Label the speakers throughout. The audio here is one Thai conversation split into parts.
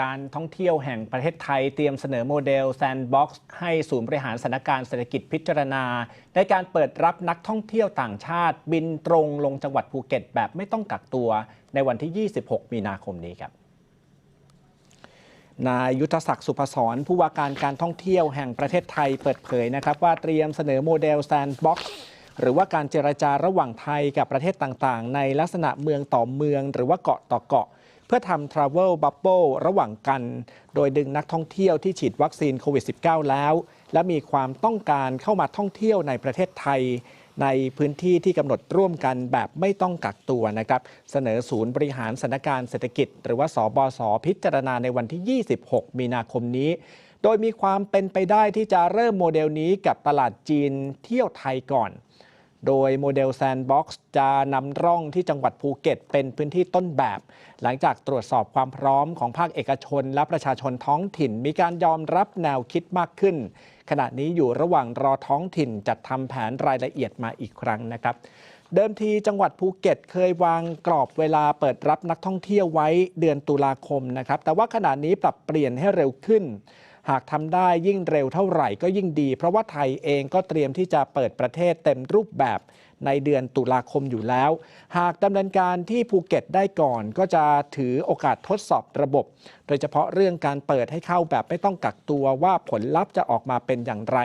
Speaker 1: การท่องเที่ยวแห่งประเทศไทยเตรียมเสนอโมเดล Sandbox ให้ศูนย์บริหารสถานการณ์เศรษฐกิจพิจารณา ในการเปิดรับนักท่องเที่ยวต่างชาติ บินตรงลงจังหวัดภูเก็ตแบบไม่ต้องกักตัว ในวันที่ 26 มีนาคมนี้ครับนายยุทธศักดิ์สุพศรผู้ว่าการการท่องเที่ยวแห่งประเทศไทยเปิดเผยนะครับว่าเตรียมเสนอโมเดล Sandbox หรือว่าการเจรจาระหว่างไทยกับประเทศต่างๆ ในลักษณะเมืองต่อเมือง หรือว่าเกาะต่อเกาะ เพื่อทำ Travel Bubble ระหว่างกัน โดยดึงนักท่องเที่ยวที่ฉีดวัคซีนโควิด -19 แล้ว และมีความต้องการเข้ามาท่องเที่ยวในประเทศไทย ในพื้นที่ที่กำหนดร่วมกันแบบไม่ต้องกักตัวนะครับ เสนอศูนย์บริหารสถานการณ์เศรษฐกิจ หรือว่าสบสพิจารณาในวันที่ 26 มีนาคมนี้โดยมีความเป็นไปได้ที่จะเริ่มโมเดลนี้กับตลาดจีนเที่ยวไทยก่อน โดยโมเดล Sandbox จะนำร่องที่จังหวัดภูเก็ต เป็นพื้นที่ต้นแบบ หลังจากตรวจสอบความพร้อมของภาคเอกชน และประชาชนท้องถิ่น มีการยอมรับแนวคิดมากขึ้น ขณะนี้อยู่ระหว่างรอท้องถิ่นจัดทำแผนรายละเอียดมาอีกครั้งนะครับเดิมทีจังหวัดภูเก็ตเคยวางกรอบเวลาเปิดรับนักท่องเที่ยวไว้เดือนตุลาคมนะครับ แต่ว่าขณะนี้ปรับเปลี่ยนให้เร็วขึ้น หากทำได้ยิ่งเร็วเท่าไหร่ก็ยิ่งดี เพราะว่าไทยเองก็เตรียมที่จะเปิดประเทศเต็มรูปแบบในเดือนตุลาคมอยู่แล้ว หากดำเนินการที่ภูเก็ตได้ก่อน ก็จะถือโอกาสทดสอบระบบ โดยเฉพาะเรื่องการเปิดให้เข้าแบบไม่ต้องกักตัวว่าผลลัพธ์จะออกมาเป็นอย่างไร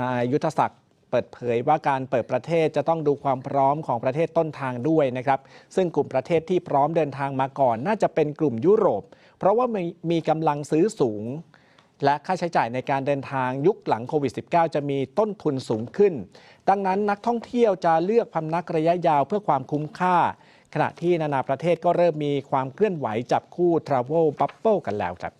Speaker 1: นายยุทธศักดิ์ เปิดเผยว่าการเปิดประเทศจะต้องดูความพร้อมของประเทศต้นทางด้วยนะครับ ซึ่งกลุ่มประเทศที่พร้อมเดินทางมาก่อน น่าจะเป็นกลุ่มยุโรป เพราะว่ามีมีกำลังซื้อสูง และค่าใช้จ่ายในการเดินทางยุคหลังโควิด -19 จะมีต้นทุนสูงขึ้น ดังนั้นนักท่องเที่ยวจะเลือกพำนักระยะยาวเพื่อความคุ้มค่า ขณะที่นานาประเทศก็เริ่มมีความเคลื่อนไหวจับคู่ Travel Bubble กันแล้วครับ